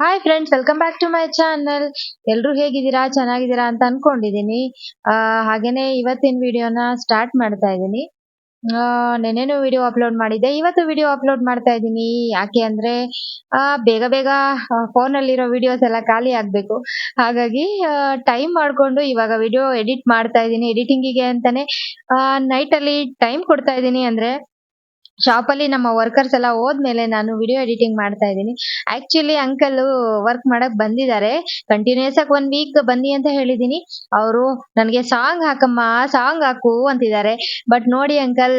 Hi friends welcome back to my channel ಎಲ್ಲರೂ ಹೇಗಿದ್ದೀರಾ? ಚೆನ್ನಾಗಿದ್ದೀರಾ ಅಂತ ಅನ್ಕೊಂಡಿದ್ದೀನಿ ಹಾಗೇನೆ ಇವತ್ತಿನ ವಿಡಿಯೋನ ಸ್ಟಾರ್ಟ್ ಮಾಡ್ತಾ ಇದ್ದೀನಿ ನೆನೆನೂ ವಿಡಿಯೋ ಅಪ್ಲೋಡ್ ಮಾಡಿದ್ದೆ. ಇವತ್ತು ವಿಡಿಯೋ ಅಪ್ಲೋಡ್ ಮಾಡ್ತಾ ಇದ್ದೀನಿ ಯಾಕೆ ಅಂದ್ರೆ ಬೇಗ ಬೇಗ ಫೋನಲ್ಲಿರೋ ವಿಡಿಯೋಸ್ ಎಲ್ಲ ಖಾಲಿ ಆಗಬೇಕು. ಹಾಗಾಗಿ ಟೈಮ್ ಮಾಡಿಕೊಂಡು ಇವಾಗ ವಿಡಿಯೋ ಎಡಿಟ್ ಮಾಡ್ತಾ ಇದ್ದೀನಿ ಎಡಿಟಿಂಗಿಗೆ ಅಂತಾನೆ ನೈಟಲ್ಲಿ ಟೈಮ್ ಕೊಡ್ತಾ ಇದ್ದೀನಿ ಅಂದ್ರೆ ಶಾಪಲ್ಲಿ ನಮ್ಮ ವರ್ಕರ್ಸ್ ಎಲ್ಲ ಹೋದ್ಮೇಲೆ ನಾನು ವಿಡಿಯೋ ಎಡಿಟಿಂಗ್ ಮಾಡ್ತಾ ಇದ್ದೀನಿ. ಆಕ್ಚುಲಿ ಅಂಕಲ್ ವರ್ಕ್ ಮಾಡಕ್ ಬಂದಿದ್ದಾರೆ. ಕಂಟಿನ್ಯೂಸ್ ಆಗಿ ಒನ್ ವೀಕ್ ಬನ್ನಿ ಅಂತ ಹೇಳಿದೀನಿ ಅವರು ನನಗೆ ಸಾಂಗ್ ಹಾಕಮ್ಮ ಸಾಂಗ್ ಹಾಕು ಅಂತಿದ್ದಾರೆ. ಬಟ್ ನೋಡಿ ಅಂಕಲ್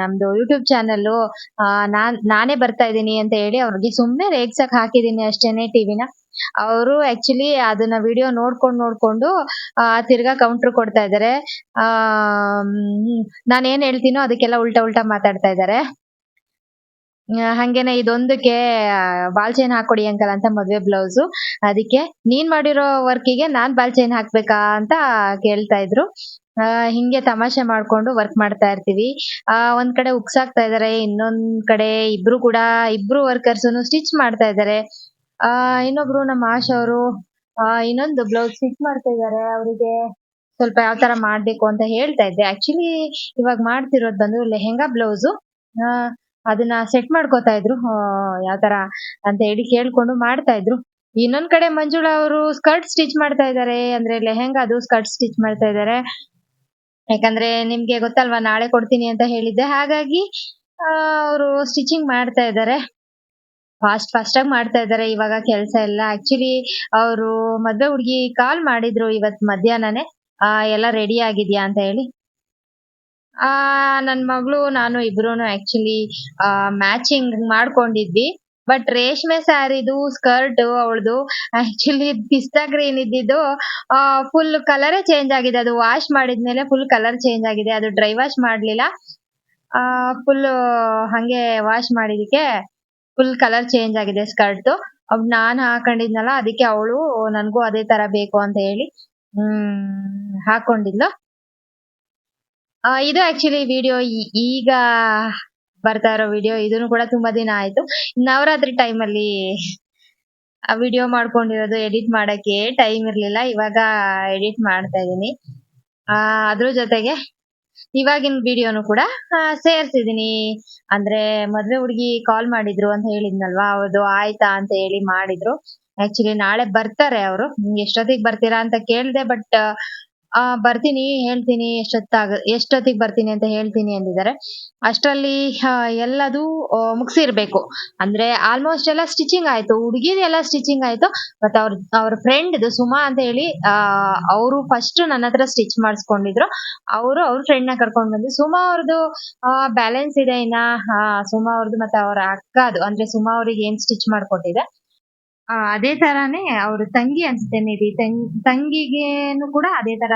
ನಮ್ದು ಯೂಟ್ಯೂಬ್ ಚಾನಲ್ ನಾನ್, ನಾನೇ ಬರ್ತಾ ಇದ್ದೀನಿ ಅಂತ ಹೇಳಿ ಅವ್ರಿಗೆ ಸುಮ್ಮನೆ ರೇಗ್ಸಕ್ ಹಾಕಿದೀನಿ ಅಷ್ಟೇನೆ ಟಿವಿನ ಅವರು ಆಕ್ಚುಲಿ ಅದನ್ನ ವಿಡಿಯೋ ನೋಡ್ಕೊಂಡು ನೋಡ್ಕೊಂಡು ತಿರ್ಗಾ ಕೌಂಟರ್ ಕೊಡ್ತಾ ಇದ್ದಾರೆ ನಾನು ಏನ್ ಹೇಳ್ತೀನೋ ಅದಕ್ಕೆಲ್ಲ ಉಲ್ಟಾ ಉಲ್ಟಾ ಮಾತಾಡ್ತಾ ಇದ್ದಾರೆ ಹಂಗೇನೆ ಇದೊಂದಕ್ಕೆ ಬಾಲ್ ಚೈನ್ ಹಾಕೊಡಿ ಅಂಕಲ್ ಅಂತ ಮದ್ವೆ ಬ್ಲೌಸ್ ಅದಕ್ಕೆ ನೀನ್ ಮಾಡಿರೋ ವರ್ಕಿಗೆ ನಾನ್ ಬಾಲ್ ಚೈನ್ ಹಾಕ್ಬೇಕಾ ಅಂತ ಕೇಳ್ತಾ ಇದ್ರು. ಹಿಂಗೆ ತಮಾಷೆ ಮಾಡ್ಕೊಂಡು ವರ್ಕ್ ಮಾಡ್ತಾ ಇರ್ತೀವಿ. ಆ, ಒಂದ್ ಕಡೆ ಉಕ್ಸಾಕ್ತಾ ಇದಾರೆ, ಇನ್ನೊಂದ್ ಕಡೆ ಇಬ್ರು ಕೂಡ, ಇಬ್ರು ವರ್ಕರ್ಸ್ ಸ್ಟಿಚ್ ಮಾಡ್ತಾ ಇದಾರೆ. ಆ ಇನ್ನೊಬ್ರು ನಮ್ಮ ಆಶ್ ಅವರು ಇನ್ನೊಂದು ಬ್ಲೌಸ್ ಸ್ಟಿಚ್ ಮಾಡ್ತಾ ಇದ್ದಾರೆ. ಅವರಿಗೆ ಸ್ವಲ್ಪ ಯಾವ ತರ ಮಾಡ್ಬೇಕು ಅಂತ ಹೇಳ್ತಾ ಇದ್ದೆ. ಆಕ್ಚುಲಿ ಇವಾಗ ಮಾಡ್ತಿರೋದು ಬಂದು ಲೆಹೆಂಗಾ ಬ್ಲೌಸ್ ಅದನ್ನ ಸೆಟ್ ಮಾಡ್ಕೋತಾ ಇದ್ರು. ಯಾವ ತರ ಅಂತ ಹೇಳಿ ಕೇಳ್ಕೊಂಡು ಮಾಡ್ತಾ ಇದ್ರು. ಇನ್ನೊಂದ್ ಕಡೆ ಮಂಜುಳಾ ಅವರು ಸ್ಕರ್ಟ್ ಸ್ಟಿಚ್ ಮಾಡ್ತಾ ಇದ್ದಾರೆ. ಅಂದ್ರೆ ಲೆಹೆಂಗಾದು ಸ್ಕರ್ಟ್ ಸ್ಟಿಚ್ ಮಾಡ್ತಾ ಇದ್ದಾರೆ. ಯಾಕಂದ್ರೆ ನಿಮ್ಗೆ ಗೊತ್ತಲ್ವಾ, ನಾಳೆ ಕೊಡ್ತೀನಿ ಅಂತ ಹೇಳಿದ್ದೆ. ಹಾಗಾಗಿ ಅವರು ಸ್ಟಿಚಿಂಗ್ ಮಾಡ್ತಾ ಇದಾರೆ ಫಾಸ್ಟ್ ಫಾಸ್ಟ್ ಆಗಿ ಮಾಡ್ತಾ ಇದಾರೆ. ಇವಾಗ ಕೆಲಸ ಎಲ್ಲ ಆಕ್ಚುಲಿ ಅವರು ಮದ್ವೆ ಹುಡುಗಿ ಕಾಲ್ ಮಾಡಿದ್ರು ಇವತ್ ಮಧ್ಯಾಹ್ನನೇ. ಆ, ಎಲ್ಲ ರೆಡಿ ಆಗಿದ್ಯಾ ಅಂತ ಹೇಳಿ. ಆ, ನನ್ ಮಗಳು, ನಾನು ಇಬ್ರುನು ಆಕ್ಚುಲಿ ಮ್ಯಾಚಿಂಗ್ ಮಾಡ್ಕೊಂಡಿದ್ವಿ. ಬಟ್ ರೇಷ್ಮೆ ಸ್ಯಾರಿದು ಸ್ಕರ್ಟ್ ಅವಳದು ಆಕ್ಚುಲಿ ಪಿಸ್ತಾ ಗ್ರೀನ್ ಇದ್ದಿದ್ದು ಫುಲ್ ಕಲರೇ ಚೇಂಜ್ ಆಗಿದೆ. ಅದು ವಾಶ್ ಮಾಡಿದ್ಮೇಲೆ ಫುಲ್ ಕಲರ್ ಚೇಂಜ್ ಆಗಿದೆ. ಅದು ಡ್ರೈ ವಾಶ್ ಮಾಡ್ಲಿಲ್ಲ. ಫುಲ್ ಹಂಗೆ ವಾಶ್ ಮಾಡಿದಕ್ಕೆ ಫುಲ್ ಕಲರ್ ಚೇಂಜ್ ಆಗಿದೆ ಸ್ಕರ್ಟ್ ನಾನ್ ಹಾಕೊಂಡಿದ್ನಲ್ಲ, ಅದಕ್ಕೆ ಅವಳು ನನ್ಗೂ ಅದೇ ತರ ಬೇಕು ಅಂತ ಹೇಳಿ, ಹ್ಮ್, ಹಾಕೊಂಡಿದ್ಲು. ಇದು ಆಕ್ಚುಲಿ ವಿಡಿಯೋ ಈಗ ಬರ್ತಾ ಇರೋ ವಿಡಿಯೋ ಇದನ್ನು ಕೂಡ ತುಂಬಾ ದಿನ ಆಯ್ತು. ನವರಾತ್ರಿ ಟೈಮ್ ಅಲ್ಲಿ ವಿಡಿಯೋ ಮಾಡ್ಕೊಂಡಿರೋದು ಎಡಿಟ್ ಮಾಡಕ್ಕೆ ಟೈಮ್ ಇರ್ಲಿಲ್ಲ, ಇವಾಗ ಎಡಿಟ್ ಮಾಡ್ತಾ ಇದೀನಿ. ಅದ್ರ ಜೊತೆಗೆ ಇವಾಗಿನ ವಿಡಿಯೋನು ಕೂಡ ಸೇರ್ಸಿದೀನಿ. ಅಂದ್ರೆ ಮದ್ವೆ ಹುಡುಗಿ ಕಾಲ್ ಮಾಡಿದ್ರು ಅಂತ ಹೇಳಿದ್ನಲ್ವಾ ಅವ್ರದ್ದು ಆಯ್ತಾ ಅಂತ ಹೇಳಿ ಮಾಡಿದ್ರು. ಆಕ್ಚುಲಿ ನಾಳೆ ಬರ್ತಾರೆ ಅವರು. ಎಷ್ಟೊತ್ತಿಗೆ ಬರ್ತೀರಾ ಅಂತ ಕೇಳ್ದೆ ಬಟ್ ಆ, ಬರ್ತೀನಿ, ಹೇಳ್ತೀನಿ, ಎಷ್ಟೊತ್ತಾಗ, ಎಷ್ಟೊತ್ತಿಗೆ ಬರ್ತೀನಿ ಅಂತ ಹೇಳ್ತೀನಿ ಅಂದಿದ್ದಾರೆ. ಅಷ್ಟರಲ್ಲಿ ಎಲ್ಲದು ಮುಗಿಸಿರ್ಬೇಕು. ಅಂದ್ರೆ ಆಲ್ಮೋಸ್ಟ್ ಎಲ್ಲ ಸ್ಟಿಚಿಂಗ್ ಆಯ್ತು. ಹುಡುಗಿದ ಎಲ್ಲ ಸ್ಟಿಚಿಂಗ್ ಆಯ್ತು. ಮತ್ತೆ ಅವ್ರ ಅವ್ರ ಫ್ರೆಂಡ್ ಸುಮಾ ಅಂತ ಹೇಳಿ ಅವರು ಫಸ್ಟ್ ನನ್ನ ಹತ್ರ ಸ್ಟಿಚ್ ಮಾಡಿಸ್ಕೊಂಡಿದ್ರು. ಅವರು ಅವ್ರ ಫ್ರೆಂಡ್ನ ಕರ್ಕೊಂಡ್ ಬಂದು, ಸುಮಾ ಅವ್ರದ್ದು ಬ್ಯಾಲೆನ್ಸ್ ಇದೆ ಇನ್ನ. ಸುಮಾ ಅವ್ರದ್ದು ಮತ್ತೆ ಅವ್ರ ಅಕ್ಕದು. ಅಂದ್ರೆ ಸುಮಾ ಅವ್ರಿಗೆ ಏನ್ ಸ್ಟಿಚ್ ಮಾಡ್ಕೊಟ್ಟಿದೆ? ಅದೇ ತರಾನೇ ಅವ್ರ ತಂಗಿ ಅನ್ಸುತ್ತೆ ನಿಧಿ. ತಂಗಿಗೇನು ಕೂಡ ಅದೇ ತರ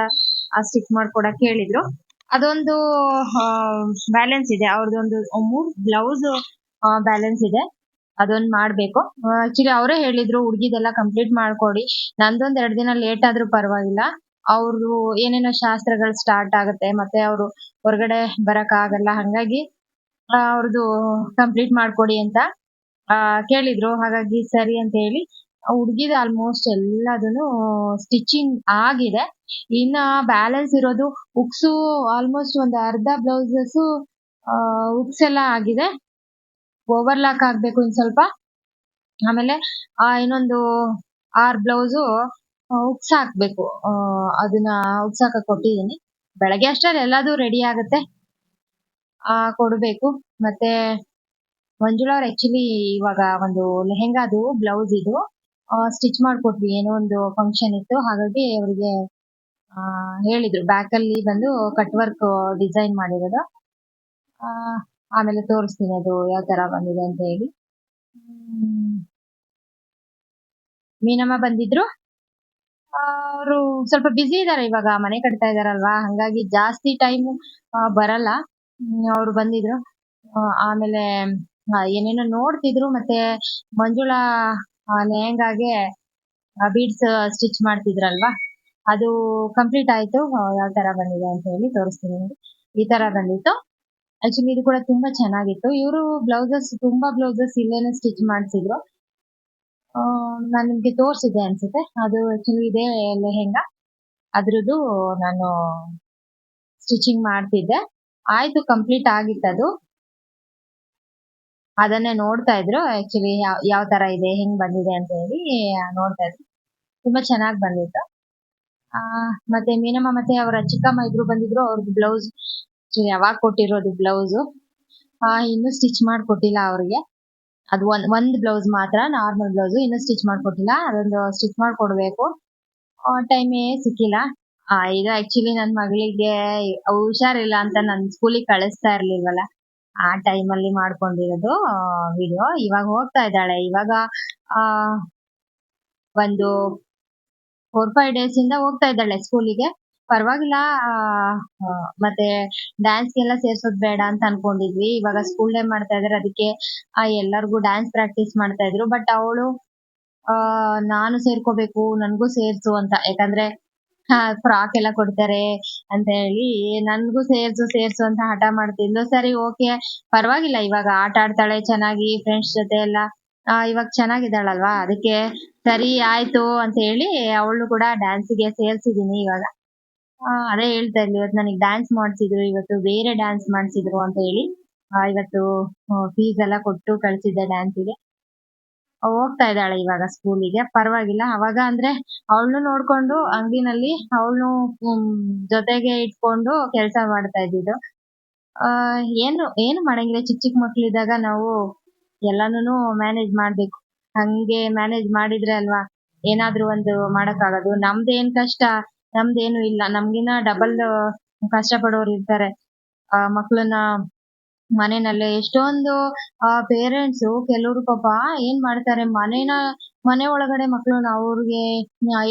ಸ್ಟಿಚ್ ಮಾಡ್ಕೊಡಕ್ ಹೇಳಿದ್ರು. ಅದೊಂದು ಬ್ಯಾಲೆನ್ಸ್ ಇದೆ. ಅವ್ರದೊಂದು ಮೂರ್ ಬ್ಲೌಸ್ ಬ್ಯಾಲೆನ್ಸ್ ಇದೆ. ಅದೊಂದ್ ಮಾಡ್ಬೇಕು. ಆಕ್ಚುಲಿ ಅವರೇ ಹೇಳಿದ್ರು, ಹುಡ್ಗಿದೆಲ್ಲ ಕಂಪ್ಲೀಟ್ ಮಾಡ್ಕೊಡಿ. ನಂದೊಂದ್ ಎರಡ್ ದಿನ ಲೇಟ್ ಆದ್ರೂ ಪರವಾಗಿಲ್ಲ. ಅವ್ರು ಏನೇನೋ ಶಾಸ್ತ್ರಗಳು ಸ್ಟಾರ್ಟ್ ಆಗುತ್ತೆ. ಮತ್ತೆ ಅವರು ಹೊರಗಡೆ ಬರಕ್ ಆಗಲ್ಲ. ಹಂಗಾಗಿ ಅವ್ರದ್ದು ಕಂಪ್ಲೀಟ್ ಮಾಡ್ಕೊಡಿ ಅಂತ ಆ, ಕೇಳಿದ್ರು. ಹಾಗಾಗಿ ಸರಿ ಅಂತ ಹೇಳಿ ಹುಡುಗಿದ ಆಲ್ಮೋಸ್ಟ್ ಎಲ್ಲದನ್ನು ಸ್ಟಿಚಿಂಗ್ ಆಗಿದೆ. ಇನ್ನ ಬ್ಯಾಲೆನ್ಸ್ ಇರೋದು ಉಕ್ಸು ಆಲ್ಮೋಸ್ಟ್ ಒಂದು ಅರ್ಧ ಬ್ಲೌಸಸ್ ಉಕ್ಸ್ ಎಲ್ಲ ಆಗಿದೆ. ಓವರ್ಲಾಕ್ ಆಗ್ಬೇಕು ಇನ್ ಸ್ವಲ್ಪ. ಆಮೇಲೆ ಇನ್ನೊಂದು ಆರ್ ಬ್ಲೌಸು ಉಕ್ಸ್ ಹಾಕ್ಬೇಕು. ಅದನ್ನ ಉಕ್ಸ್ ಹಾಕಕ್ ಕೊಟ್ಟಿದ್ದೀನಿ. ಬೆಳಗ್ಗೆ ಅಷ್ಟರಲ್ಲಿ ಎಲ್ಲದೂ ರೆಡಿ ಆಗುತ್ತೆ. ಆ, ಕೊಡ್ಬೇಕು. ಮತ್ತೆ ಮಂಜುಳಾ ಅವ್ರು ಆಕ್ಚುಲಿ ಇವಾಗ ಒಂದು ಲೆಹೆಂಗಾದು ಬ್ಲೌಸ್ ಇದು. ಸ್ಟಿಚ್ ಮಾಡ್ಕೊಟ್ವಿ. ಏನೋ ಒಂದು ಫಂಕ್ಷನ್ ಇತ್ತು. ಹಾಗಾಗಿ ಅವರಿಗೆ ಹೇಳಿದ್ರು. ಬ್ಯಾಕ್ ಅಲ್ಲಿ ಬಂದು ಕಟ್ ವರ್ಕ್ ಡಿಸೈನ್ ಮಾಡಿರೋದು ಆಮೇಲೆ ತೋರಿಸ್ತೀನಿ ಅದು ಯಾವ ತರ ಬಂದಿದೆ ಅಂತ ಹೇಳಿ. ಮೀನಮ್ಮ ಬಂದಿದ್ರು. ಅವರು ಸ್ವಲ್ಪ ಬ್ಯುಸಿ ಇದಾರೆ ಇವಾಗ. ಮನೆ ಕಟ್ತಾ ಇದಾರಲ್ವಾ? ಹಂಗಾಗಿ ಜಾಸ್ತಿ ಟೈಮ್ ಬರಲ್ಲ. ಅವ್ರು ಬಂದಿದ್ರು. ಆಮೇಲೆ ಆ, ಏನೇನೋ ನೋಡ್ತಿದ್ರು ಮತ್ತೆ ಮಂಜುಳಾ ಆ, ಲೆಹಂಗಾಗೆ ಬೀಡ್ಸ್ ಸ್ಟಿಚ್ ಮಾಡ್ತಿದ್ರಲ್ವಾ? ಅದು ಕಂಪ್ಲೀಟ್ ಆಯ್ತು. ಯಾವ ತರ ಬಂದಿದೆ ಅಂತ ಹೇಳಿ ತೋರಿಸ್ತೀನಿ. ಈ ತರ ಬಂದಿತ್ತು. ಆಕ್ಚುಲಿ ಇದು ಕೂಡ ತುಂಬಾ ಚೆನ್ನಾಗಿತ್ತು. ಇವರು ಬ್ಲೌಸಸ್ ತುಂಬಾ ಬ್ಲೌಸಸ್ ಇಲ್ಲೇನೆ ಸ್ಟಿಚ್ ಮಾಡಿಸಿದ್ರು. ನಾನು ನಿಮ್ಗೆ ತೋರಿಸಿದೆ ಅನ್ಸುತ್ತೆ. ಅದು ಆಕ್ಚುಲಿ ಇದೆ ಲೆಹೆಂಗಾ. ಅದ್ರದ್ದು ನಾನು ಸ್ಟಿಚಿಂಗ್ ಮಾಡ್ತಿದ್ದೆ. ಆಯ್ತು ಕಂಪ್ಲೀಟ್ ಆಗಿತ್ತು ಅದು ಅದನ್ನೇ ನೋಡ್ತಾ ಇದ್ರು. ಆಕ್ಚುಲಿ ಯಾವ ತರ ಇದೆ, ಹೆಂಗ್ ಬಂದಿದೆ ಅಂತ ಹೇಳಿ ನೋಡ್ತಾ ಇದ್ರು. ತುಂಬಾ ಚೆನ್ನಾಗಿ ಬಂದಿತ್ತು. ಆ, ಮತ್ತೆ ಮೀನಮ್ಮ ಮತ್ತೆ ಅವರ ಚಿಕ್ಕಮ್ಮ ಇಬ್ರು ಬಂದಿದ್ರು. ಅವ್ರದ್ದು ಬ್ಲೌಸ್ ಯಾವಾಗ ಕೊಟ್ಟಿರೋದು ಬ್ಲೌಸ್ ಆ, ಇನ್ನು ಸ್ಟಿಚ್ ಮಾಡ್ಕೊಟ್ಟಿಲ್ಲ ಅವ್ರಿಗೆ. ಅದು ಒಂದ್ ಒಂದ್ ಬ್ಲೌಸ್ ಮಾತ್ರ ನಾರ್ಮಲ್ ಬ್ಲೌಸ್ ಇನ್ನು ಸ್ಟಿಚ್ ಮಾಡ್ಕೊಟ್ಟಿಲ್ಲ. ಅದೊಂದು ಸ್ಟಿಚ್ ಮಾಡ್ಕೊಡ್ಬೇಕು. ಟೈಮೇ ಸಿಕ್ಕಿಲ್ಲ. ಇದು ಆಕ್ಚುಲಿ ನನ್ನ ಮಗಳಿಗೆ ಹುಷಾರಿಲ್ಲ ಅಂತ ನನ್ ಸ್ಕೂಲಿಗೆ ಕಳಿಸ್ತಾ ಇರ್ಲಿಲ್ವಲ್ಲ. ಆ ಟೈಮ್ ಅಲ್ಲಿ ಮಾಡ್ಕೊಂಡಿರೋದು ವಿಡಿಯೋ ಇವಾಗ ಹೋಗ್ತಾ ಇದ್ದಾಳೆ. ಇವಾಗ, ಆ, ಒಂದು ಫೋರ್ ಫೈವ್ ಡೇಸ್ ಇಂದ ಹೋಗ್ತಾ ಇದ್ದಾಳೆ ಸ್ಕೂಲಿಗೆ ಪರವಾಗಿಲ್ಲ ಮತ್ತೆ ಡ್ಯಾನ್ಸ್ ಎಲ್ಲ ಸೇರ್ಸೋದ್ ಬೇಡ ಅಂತ ಅನ್ಕೊಂಡಿದ್ವಿ. ಇವಾಗ ಸ್ಕೂಲ್ ಡೇ ಮಾಡ್ತಾ ಇದಾರೆ. ಅದಕ್ಕೆ, ಆ, ಎಲ್ಲರಿಗೂ ಡ್ಯಾನ್ಸ್ ಪ್ರಾಕ್ಟೀಸ್ ಮಾಡ್ತಾ ಇದ್ರು. ಬಟ್ ಅವಳು, ಆ, ನಾನು ಸೇರ್ಕೋಬೇಕು, ನನ್ಗೂ ಸೇರ್ಸು ಅಂತ. ಯಾಕಂದ್ರೆ ಫ್ರಾಕ್ ಎಲ್ಲ ಕೊಡ್ತಾರೆ ಅಂತ ಹೇಳಿ ನನ್ಗೂ ಸೇರ್ಸು ಸೇರ್ಸು ಅಂತ ಹಠ ಮಾಡ್ತಿದ್ಲು ಸರಿ ಓಕೆ. ಪರವಾಗಿಲ್ಲ ಇವಾಗ ಆಟ ಆಡ್ತಾಳೆ ಚೆನ್ನಾಗಿ ಫ್ರೆಂಡ್ಸ್ ಜೊತೆ ಎಲ್ಲ. ಆ, ಇವಾಗ ಚೆನ್ನಾಗಿದ್ದಾಳಲ್ವಾ? ಅದಕ್ಕೆ ಸರಿ ಆಯ್ತು ಅಂತ ಹೇಳಿ ಅವಳು ಕೂಡ ಡ್ಯಾನ್ಸಿಗೆ ಸೇರ್ಸಿದೀನಿ ಇವಾಗ. ಅದೇ ಹೇಳ್ತಾ ಇದ್ಲು ಇವತ್ತು ನನಗೆ ಡ್ಯಾನ್ಸ್ ಮಾಡ್ಸಿದ್ರು ಇವತ್ತು ಬೇರೆ ಡ್ಯಾನ್ಸ್ ಮಾಡ್ಸಿದ್ರು ಅಂತ ಹೇಳಿ ಇವತ್ತು ಫೀಸ್ ಎಲ್ಲ ಕೊಟ್ಟು ಕಳ್ಸಿದ್ದೆ ಡ್ಯಾನ್ಸಿಗೆ ಹೋಗ್ತಾ ಇದ್ದಾಳೆ ಇವಾಗ ಸ್ಕೂಲಿಗೆ ಪರವಾಗಿಲ್ಲ. ಅವಾಗ ಅಂದ್ರೆ ಅವಳನ್ನು ನೋಡ್ಕೊಂಡು ಅಂಗಡಿನಲ್ಲಿ ಅವಳನ್ನು ಜೊತೆಗೆ ಇಟ್ಕೊಂಡು ಕೆಲಸ ಮಾಡ್ತಾ ಇದ್ದಿದ್ದು. ಆ, ಏನು ಏನು ಮಾಡಂಗಿಲ್ಲ. ಚಿಕ್ಕ ಚಿಕ್ಕ ಮಕ್ಳಿದ್ದಾಗ ನಾವು ಎಲ್ಲಾನು ಮ್ಯಾನೇಜ್ ಮಾಡ್ಬೇಕು. ಹಂಗೆ ಮ್ಯಾನೇಜ್ ಮಾಡಿದ್ರೆ ಅಲ್ವಾ? ಏನಾದ್ರು ಒಂದು ಮಾಡಕ್ಕಾಗೋದು. ನಮ್ದೇನ್ ಕಷ್ಟ? ನಮ್ದೇನು ಇಲ್ಲ. ನಮ್ಗಿನ್ನ ಡಬಲ್ ಕಷ್ಟ ಪಡೋರು ಇರ್ತಾರೆ. ಆ, ಮಕ್ಳನ್ನ ಮನೆನಲ್ಲೇ ಎಷ್ಟೊಂದು, ಆ ಪೇರೆಂಟ್ಸ್ ಕೆಲವರು ಪಾಪ ಏನ್ ಮಾಡ್ತಾರೆ, ಮನೇನ, ಮನೆ ಒಳಗಡೆ ಮಕ್ಕಳನ್ನ ಅವ್ರಿಗೆ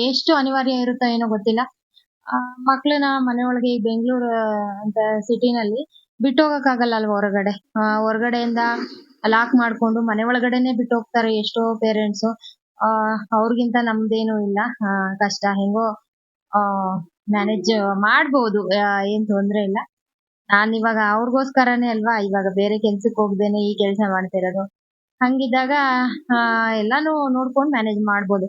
ಎಷ್ಟು ಅನಿವಾರ್ಯ ಇರುತ್ತೋ ಏನೋ ಗೊತ್ತಿಲ್ಲ. ಆ ಮಕ್ಕಳನ್ನ ಮನೆ ಒಳಗೆ ಈ ಬೆಂಗಳೂರು, ಅಂತ ಸಿಟಿನಲ್ಲಿ ಬಿಟ್ಟು ಹೋಗಕ್ಕಾಗಲ್ಲ ಅಲ್ವಾ ಹೊರಗಡೆ? ಆ, ಹೊರಗಡೆಯಿಂದ ಲಾಕ್ ಮಾಡ್ಕೊಂಡು ಮನೆ ಒಳಗಡೆನೆ ಬಿಟ್ಟು ಹೋಗ್ತಾರೆ ಎಷ್ಟೋ ಪೇರೆಂಟ್ಸ್ ಆ, ಅವ್ರಿಗಿಂತ ನಮ್ದೇನು ಇಲ್ಲ. ಕಷ್ಟ. ಹೆಂಗೋ, ಆ ಮ್ಯಾನೇಜ್ ಮಾಡಬಹುದು ಏನ್ ತೊಂದ್ರೆ ಇಲ್ಲ. ನಾನ್ ಇವಾಗ ಅವ್ರಿಗೋಸ್ಕರನೇ ಅಲ್ವಾ? ಇವಾಗ ಬೇರೆ ಕೆಲ್ಸಕ್ಕೆ ಹೋಗ್ದೇನೆ ಈ ಕೆಲಸ ಮಾಡ್ತಿರೋದು. ಹಂಗಿದ್ದಾಗ, ಆ, ಎಲ್ಲಾನು ನೋಡ್ಕೊಂಡು ಮ್ಯಾನೇಜ್ ಮಾಡ್ಬೋದು.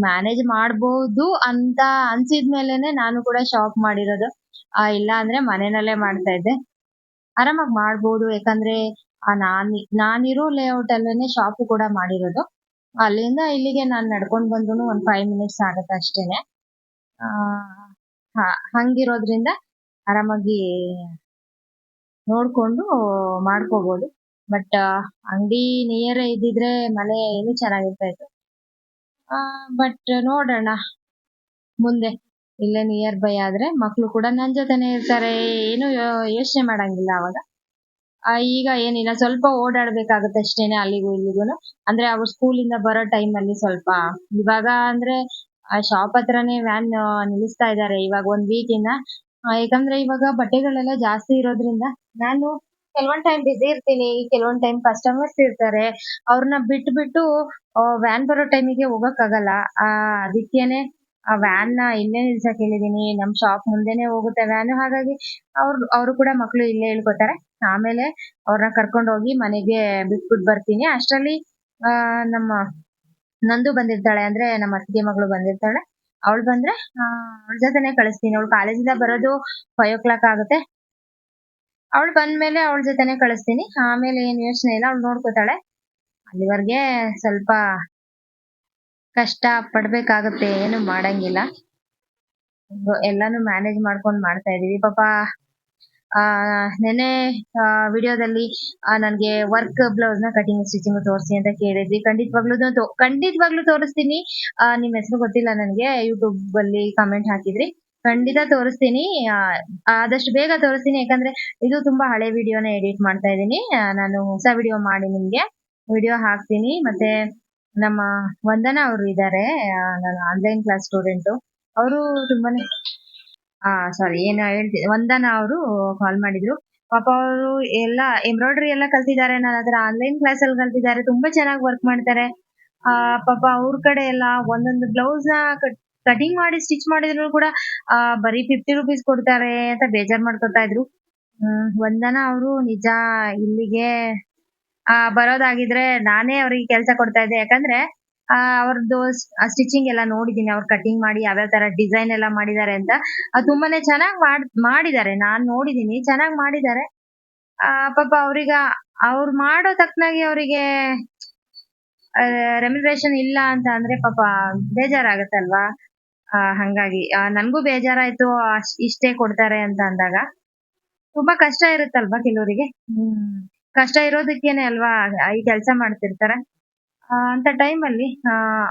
ಮ್ಯಾನೇಜ್ ಮಾಡ್ಬೋದು ಅಂತ ಅನ್ಸಿದ್ಮೇಲೆನೆ ನಾನು ಕೂಡ ಶಾಪ್ ಮಾಡಿರೋದು. ಆ ಇಲ್ಲ ಅಂದ್ರೆ ಮನೆಯಲ್ಲೇ ಮಾಡ್ತಾ ಇದ್ದೆ. ಆರಾಮಾಗಿ ಮಾಡ್ಬೋದು. ಯಾಕಂದ್ರೆ, ಆ, ನಾನ್, ನಾನಿರೋ ಲೇಔಟ್ ಅಲ್ಲೇನೆ ಶಾಪ್ ಕೂಡ ಮಾಡಿರೋದು. ಅಲ್ಲಿಂದ ಇಲ್ಲಿಗೆ ನಾನ್ ನಡ್ಕೊಂಡ್ ಬಂದ್ರು ಒಂದ್ ಫೈವ್ ಮಿನಿಟ್ಸ್ ಆಗತ್ತೆ ಅಷ್ಟೇನೆ. ಆ ಹಂಗಿರೋದ್ರಿಂದ ಆರಾಮಾಗಿ ನೋಡ್ಕೊಂಡು ಮಾಡ್ಕೋಬಹುದು ಬಟ್ ಅಂಗಡಿ ನಿಯರ್ ಇದ್ದಿದ್ರೆ ಮನೆ ಏನು ಚೆನ್ನಾಗಿರ್ತಾ ಇತ್ತು ಬಟ್ ನೋಡೋಣ. ಮುಂದೆ ಇಲ್ಲೇ ನಿಯರ್ ಬೈ ಆದ್ರೆ ಮಕ್ಕಳು ಕೂಡ ನನ್ ಜೊತೆನೆ ಇರ್ತಾರೆ. ಏನು ಯೋಚನೆ ಮಾಡಂಗಿಲ್ಲ ಅವಾಗ. ಈಗ ಏನಿಲ್ಲ. ಸ್ವಲ್ಪ ಓಡಾಡ್ಬೇಕಾಗತ್ತೆ ಅಷ್ಟೇನೆ ಅಲ್ಲಿಗೂ ಇಲ್ಲಿಗೂ ಅಂದ್ರೆ ಅವ್ರು ಸ್ಕೂಲಿಂದ ಬರೋ ಟೈಮ್ ಅಲ್ಲಿ ಸ್ವಲ್ಪ. ಇವಾಗ ಅಂದ್ರೆ, ಆ ಶಾಪ್ ಹತ್ರನೇ ವ್ಯಾನ್ ನಿಲ್ಲಿಸ್ತಾ ಇದ್ದಾರೆ. ಇವಾಗ ಒಂದ್ ವೀಕ್ ಇಂದ. ಯಾಕಂದ್ರೆ ಇವಾಗ ಬಟ್ಟೆಗಳೆಲ್ಲ ಜಾಸ್ತಿ ಇರೋದ್ರಿಂದ ನಾನು ಕೆಲವೊಂದ್ ಟೈಮ್ ಬಿಸಿ ಇರ್ತೀನಿ, ಕೆಲವೊಂದ್ ಟೈಮ್ ಕಸ್ಟಮರ್ಸ್ ಇರ್ತಾರೆ ಅವ್ರನ್ನ ಬಿಟ್ಟು ಬಿಟ್ಟು ವ್ಯಾನ್ ಬರೋ ಟೈಮಿಗೆ ಹೋಗಕ್ಕಾಗಲ್ಲ. ಆ, ಅದಕ್ಕೇನೆ ಆ ವ್ಯಾನ್ನ ಇಲ್ಲೇ ನಿಲ್ಸಕ್ ಹೇಳಿದೀನಿ, ನಮ್ ಶಾಪ್ ಮುಂದೆನೆ ಹೋಗುತ್ತೆ ವ್ಯಾನ್ ಹಾಗಾಗಿ ಅವ್ರು, ಅವರು ಕೂಡ ಮಕ್ಕಳು ಇಲ್ಲೇ ಇಳ್ಕೊತಾರೆ ಆಮೇಲೆ ಅವ್ರನ್ನ ಕರ್ಕೊಂಡು ಹೋಗಿ ಮನೆಗೆ ಬಿಟ್ಬಿಟ್ಟು ಬರ್ತೀನಿ. ಅಷ್ಟರಲ್ಲಿ, ಆ, ನಮ್ಮ ನಂದು ಬಂದಿರ್ತಾಳೆ, ಅಂದ್ರೆ ನಮ್ಮ ಅತ್ತಿಗೆ ಮಗಳು ಬಂದಿರ್ತಾಳೆ. ಅವಳು ಬಂದ್ರೆ ಅವಳ ಜೊತೆನೆ ಕಳಿಸ್ತೀನಿ. ಅವಳು ಕಾಲೇಜಿಂದ ಬರೋದು ಫೈವ್ ಓ ಕ್ಲಾಕ್ ಆಗುತ್ತೆ. ಅವಳು ಬಂದ್ಮೇಲೆ ಅವಳ ಜೊತೆನೆ ಕಳಿಸ್ತೀನಿ. ಆಮೇಲೆ ಏನ್ ಯೋಚನೆ ಇಲ್ಲ, ಅವಳು ನೋಡ್ಕೋತಾಳೆ. ಅಲ್ಲಿವರೆಗೆ ಸ್ವಲ್ಪ ಕಷ್ಟ ಪಡ್ಬೇಕಾಗತ್ತೆ, ಏನು ಮಾಡಂಗಿಲ್ಲ. ಎಲ್ಲಾನು ಮ್ಯಾನೇಜ್ ಮಾಡ್ಕೊಂಡು ಮಾಡ್ತಾ ಇದೀವಿ. ಪಾಪ, ಆ ನೆನೆ ವಿಡಿಯೋದಲ್ಲಿ ನನ್ಗೆ ವರ್ಕ್ ಬ್ಲೌಸ್ನ ಕಟಿಂಗ್ ಸ್ಟಿಚಿಂಗ್ ತೋರಿಸಿ ಅಂತ ಕೇಳಿದ್ವಿ. ಖಂಡಿತವಾಗ್ಲೂ ಖಂಡಿತವಾಗ್ಲೂ ತೋರಿಸ್ತೀನಿ. ನಿಮ್ಮ ನಿಮ್ ಹೆಸರು ಗೊತ್ತಿಲ್ಲ ನನಗೆ. ಯೂಟ್ಯೂಬ್ ಅಲ್ಲಿ ಕಮೆಂಟ್ ಹಾಕಿದ್ರಿ. ಖಂಡಿತ ತೋರಿಸ್ತೀನಿ. ಆದಷ್ಟು ಬೇಗ ತೋರಿಸ್ತೀನಿ. ಯಾಕಂದ್ರೆ ಇದು ತುಂಬಾ ಹಳೆ ವಿಡಿಯೋನ ಎಡಿಟ್ ಮಾಡ್ತಾ ಇದ್ದೀನಿ. ನಾನು ಹೊಸ ವಿಡಿಯೋ ಮಾಡಿ ನಿಮ್ಗೆ. ವಿಡಿಯೋ ಹಾಕ್ತೀನಿ. ಮತ್ತೆ ನಮ್ಮ ವಂದನಾ ಅವರು ಇದ್ದಾರೆ ನಾನು ಆನ್ಲೈನ್ ಕ್ಲಾಸ್ ಸ್ಟೂಡೆಂಟ್ ಅವರು ತುಂಬಾನೇ, ಆ ಸಾರಿ ಏನು ಹೇಳ್ತೀನಿ ವಂದನಾ ಅವರು ಕಾಲ್ ಮಾಡಿದ್ರು. ಪಾಪ ಅವರು ಎಲ್ಲ ಎಂಬ್ರಾಯ್ಡ್ರಿ ಎಲ್ಲ ಕಲ್ತಿದ್ದಾರೆ. ನಾನು ಹತ್ರ ಆನ್ಲೈನ್ ಕ್ಲಾಸ್ ಅಲ್ಲಿ ಕಲ್ತಿದ್ದಾರೆ. ತುಂಬಾ ಚೆನ್ನಾಗಿ ವರ್ಕ್ ಮಾಡ್ತಾರೆ. ಆ, ಪಾಪ ಅವ್ರ ಕಡೆ ಎಲ್ಲ ಒಂದೊಂದು ಬ್ಲೌಸ್ನ ಕಟಿಂಗ್ ಮಾಡಿ ಸ್ಟಿಚ್ ಮಾಡಿದ್ರು ಕೂಡ, ಆ, ಬರೀ ಫಿಫ್ಟಿ ರುಪೀಸ್ ಕೊಡ್ತಾರೆ ಅಂತ ಬೇಜಾರ್ ಮಾಡ್ಕೊತಾ ಇದ್ರು. ಹ್ಮ್, ಒಂದನ ಅವರು ನಿಜ ಇಲ್ಲಿಗೆ, ಆ, ಬರೋದಾಗಿದ್ರೆ ನಾನೇ ಅವ್ರಿಗೆ ಕೆಲಸ ಕೊಡ್ತಾ ಇದ್ದೆ. ಯಾಕಂದ್ರೆ, ಆ ಅವ್ರದ್ದು ಸ್ಟಿಚಿಂಗ್ ಎಲ್ಲ ನೋಡಿದೀನಿ ಅವ್ರು ಕಟಿಂಗ್ ಮಾಡಿ ಯಾವ್ಯಾವ ತರ ಡಿಸೈನ್ ಎಲ್ಲ ಮಾಡಿದ್ದಾರೆ ಅಂತ. ಅದು ತುಂಬಾನೇ ಚೆನ್ನಾಗಿ ಮಾಡ್, ಮಾಡಿದ್ದಾರೆ. ನಾನ್ ನೋಡಿದೀನಿ ಚೆನ್ನಾಗಿ ಮಾಡಿದ್ದಾರೆ. ಆ, ಪಾಪ ಅವ್ರಿಗ, ಅವ್ರು ಮಾಡೋ ತಕ್ಕನಾಗಿ ಅವರಿಗೆ ರೆಮ್ಯುನರೇಷನ್ ಇಲ್ಲ ಅಂತ ಅಂದ್ರೆ ಪಾಪ ಬೇಜಾರಾಗತ್ತಲ್ವಾ? ಹಂಗಾಗಿ ಆ, ನನ್ಗೂ ಬೇಜಾರಾಯ್ತು ಅಷ್ಟ್- ಇಷ್ಟೇ ಕೊಡ್ತಾರೆ ಅಂತ ಅಂದಾಗ. ತುಂಬಾ ಕಷ್ಟ ಇರುತ್ತಲ್ವಾ ಕೆಲವರಿಗೆ? ಹ್ಮ್. ಕಷ್ಟ ಇರೋದಕ್ಕೇನೆ ಅಲ್ವಾ ಈ ಕೆಲಸ ಮಾಡ್ತಿರ್ತಾರೆ? ಆ, ಅಂತ ಟೈಮಲ್ಲಿ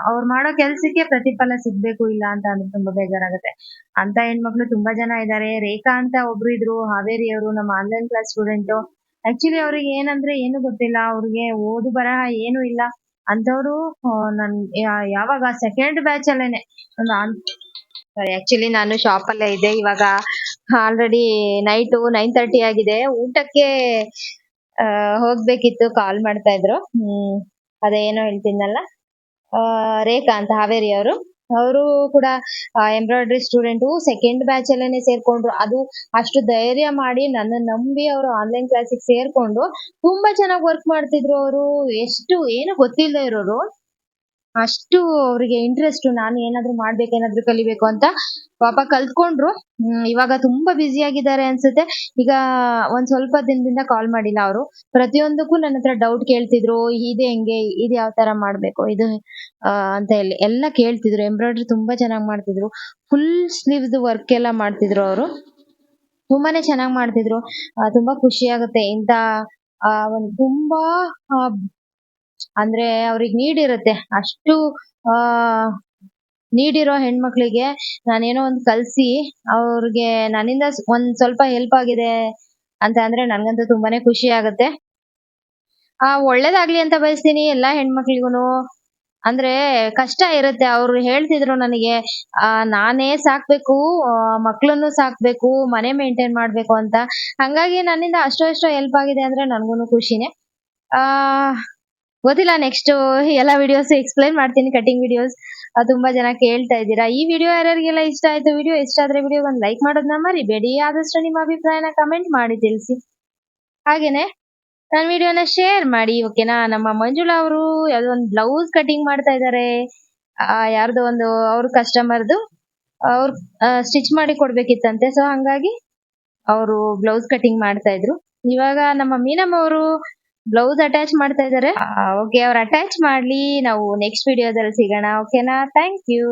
ಅವ್ರು ಮಾಡೋ ಕೆಲ್ಸಕ್ಕೆ ಪ್ರತಿಫಲ ಸಿಗ್ಬೇಕು ಇಲ್ಲ ಅಂತ ಅಂದ್ರೆ ತುಂಬಾ ಬೇಜಾರಾಗುತ್ತೆ. ಅಂತ ಹೆಣ್ಮಕ್ಳು ತುಂಬಾ ಜನ ಇದ್ದಾರೆ. ರೇಖಾ ಅಂತ ಒಬ್ರು ಇದ್ರು ಹಾವೇರಿಯವರು ನಮ್ಮ ಆನ್ಲೈನ್ ಕ್ಲಾಸ್ ಸ್ಟೂಡೆಂಟ್ ಆಕ್ಚುಲಿ ಅವ್ರಿಗೆ ಏನಂದ್ರೆ ಏನು ಗೊತ್ತಿಲ್ಲ. ಅವ್ರಿಗೆ ಓದು ಬರಹ ಏನು ಇಲ್ಲ. ಅಂತವ್ರು ನನ್ ಯಾವಾಗ ಸೆಕೆಂಡ್ ಬ್ಯಾಚ್ ಅಲ್ಲೇನೆ. ಆಕ್ಚುಲಿ ನಾನು ಶಾಪ್ ಅಲ್ಲೇ ಇದ್ದೆ. ಇವಾಗ ಆಲ್ರೆಡಿ ನೈಟ್ ನೈನ್ ತರ್ಟಿ ಆಗಿದೆ. ಊಟಕ್ಕೆ ಹೋಗ್ಬೇಕಿತ್ತು ಕಾಲ್ ಮಾಡ್ತಾ ಇದ್ರು. ಹ್ಮ್ ಅದೇನೋ ಹೇಳ್ತಿದ್ನಲ್ಲ. ರೇಖಾ ಅಂತ ಹಾವೇರಿ ಅವರು ಅವರು ಕೂಡ ಎಂಬ್ರಾಯ್ಡ್ರಿ ಸ್ಟೂಡೆಂಟು ಸೆಕೆಂಡ್ ಬ್ಯಾಚ್ ಅಲ್ಲೇನೆ ಸೇರ್ಕೊಂಡ್ರು. ಅದು ಅಷ್ಟು ಧೈರ್ಯ ಮಾಡಿ ನನ್ನ ನಂಬಿ ಅವರು ಆನ್ಲೈನ್ ಕ್ಲಾಸಿಗೆ ಸೇರ್ಕೊಂಡು ತುಂಬಾ ಚೆನ್ನಾಗಿ ವರ್ಕ್ ಮಾಡ್ತಿದ್ರು ಅವರು. ಎಷ್ಟು, ಏನು ಗೊತ್ತಿಲ್ಲದೆ ಇರೋರು. ಅಷ್ಟು ಅವ್ರಿಗೆ ಇಂಟ್ರೆಸ್ಟ್ ನಾನು ಏನಾದ್ರು ಮಾಡ್ಬೇಕು, ಏನಾದ್ರು ಕಲಿಬೇಕು ಅಂತ ಪಾಪ ಕಲ್ತ್ಕೊಂಡ್ರು. ಇವಾಗ ತುಂಬಾ ಬ್ಯುಸಿ ಆಗಿದ್ದಾರೆ ಅನ್ಸುತ್ತೆ. ಈಗ ಒಂದ್ ಸ್ವಲ್ಪ ದಿನದಿಂದ ಕಾಲ್ ಮಾಡಿಲ್ಲ ಅವರು. ಪ್ರತಿಯೊಂದಕ್ಕೂ ನನ್ನ ಹತ್ರ ಡೌಟ್ ಕೇಳ್ತಿದ್ರು ಇದೆ ಹೆಂಗೆ, ಇದು ಯಾವ ತರ ಮಾಡ್ಬೇಕು, ಇದು ಅಂತ ಹೇಳಿ. ಎಲ್ಲ ಕೇಳ್ತಿದ್ರು ಎಂಬ್ರಾಯ್ಡ್ರಿ ತುಂಬಾ ಚೆನ್ನಾಗಿ ಮಾಡ್ತಿದ್ರು. ಫುಲ್ ಸ್ಲೀವ್ಸ್ ವರ್ಕ್ ಎಲ್ಲ ಮಾಡ್ತಿದ್ರು ಅವರು. ತುಂಬಾನೇ ಚೆನ್ನಾಗಿ ಮಾಡ್ತಿದ್ರು. ತುಂಬಾ ಖುಷಿ ಆಗುತ್ತೆ ಇಂತ ಒಂದ್ ತುಂಬಾ ಅಂದ್ರೆ ಅವ್ರಿಗೆ ನೀಡಿರುತ್ತೆ ಅಷ್ಟು, ಆ, ನೀಡಿರೋ ಹೆಣ್ಮಕ್ಳಿಗೆ ನಾನೇನೋ ಒಂದ್ ಕಲ್ಸಿ ಅವ್ರಿಗೆ ನನ್ನಿಂದ ಒಂದ್ ಸ್ವಲ್ಪ ಹೆಲ್ಪ್ ಆಗಿದೆ ಅಂತ ಅಂದ್ರೆ ನನ್ಗಂತೂ ತುಂಬಾನೇ ಖುಷಿ ಆಗುತ್ತೆ. ಆ, ಒಳ್ಳೇದಾಗ್ಲಿ ಅಂತ ಬಯಸ್ತೀನಿ ಎಲ್ಲಾ ಹೆಣ್ಮಕ್ಳಿಗೂನು. ಅಂದ್ರೆ ಕಷ್ಟ ಇರುತ್ತೆ. ಅವ್ರು ಹೇಳ್ತಿದ್ರು ನನಗೆ, ಆ, ನಾನೇ ಸಾಕ್ಬೇಕು ಮಕ್ಳನ್ನು ಸಾಕ್ಬೇಕು, ಮನೆ ಮೇಂಟೈನ್ ಮಾಡ್ಬೇಕು ಅಂತ. ಹಂಗಾಗಿ ನನ್ನಿಂದ ಅಷ್ಟೋ ಅಷ್ಟೋ ಹೆಲ್ಪ್ ಆಗಿದೆ ಅಂದ್ರೆ ನನ್ಗೂನು ಖುಷಿನೇ. ಆ ಗೊತ್ತಿಲ್ಲ ನೆಕ್ಸ್ಟ್ ಎಲ್ಲ ವಿಡಿಯೋಸ್ ಎಕ್ಸ್ಪ್ಲೈನ್ ಮಾಡ್ತೀನಿ ಕಟಿಂಗ್ ವಿಡಿಯೋಸ್ ತುಂಬಾ ಜನ ಕೇಳ್ತಾ ಇದ್ದೀರಾ. ಈ ವಿಡಿಯೋ ಯಾರ್ಯಾರಿಗೆಲ್ಲ ಇಷ್ಟ ಆಯ್ತು ವಿಡಿಯೋ ಇಷ್ಟ ಆದ್ರೆ ವಿಡಿಯೋ ಒಂದು ಲೈಕ್ ಮಾಡೋದನ್ನ ಮರಿಬೇಡಿ. ಆದಷ್ಟು ನಿಮ್ಮ ಅಭಿಪ್ರಾಯನ ಕಮೆಂಟ್ ಮಾಡಿ ತಿಳಿಸಿ. ಹಾಗೇನೆ ನನ್ನ ವಿಡಿಯೋನ ಶೇರ್ ಮಾಡಿ ಓಕೆನಾ ನಮ್ಮ ಮಂಜುಳಾ ಅವರು ಯಾವ್ದೋ ಒಂದು ಬ್ಲೌಸ್ ಕಟಿಂಗ್ ಮಾಡ್ತಾ ಇದ್ದಾರೆ ಯಾರ್ದೋ ಒಂದು ಅವ್ರ ಕಸ್ಟಮರ್ದು ಅವ್ರ ಸ್ಟಿಚ್ ಮಾಡಿ ಕೊಡ್ಬೇಕಿತ್ತಂತೆ. ಸೊ ಹಂಗಾಗಿ, ಅವರು ಬ್ಲೌಸ್ ಕಟಿಂಗ್ ಮಾಡ್ತಾ ಇದ್ರು. ಇವಾಗ ನಮ್ಮ ಮೀನಮ್ಮ ಅವರು ಬ್ಲೌಸ್ ಅಟ್ಯಾಚ್ ಮಾಡ್ತಾ ಇದ್ದಾರೆ. ಓಕೆ ಅವ್ರು ಅಟ್ಯಾಚ್ ಮಾಡ್ಲಿ. ನಾವು ನೆಕ್ಸ್ಟ್ ವಿಡಿಯೋದಲ್ಲಿ ಸಿಗೋಣ. ಓಕೆನಾ ಥ್ಯಾಂಕ್ ಯು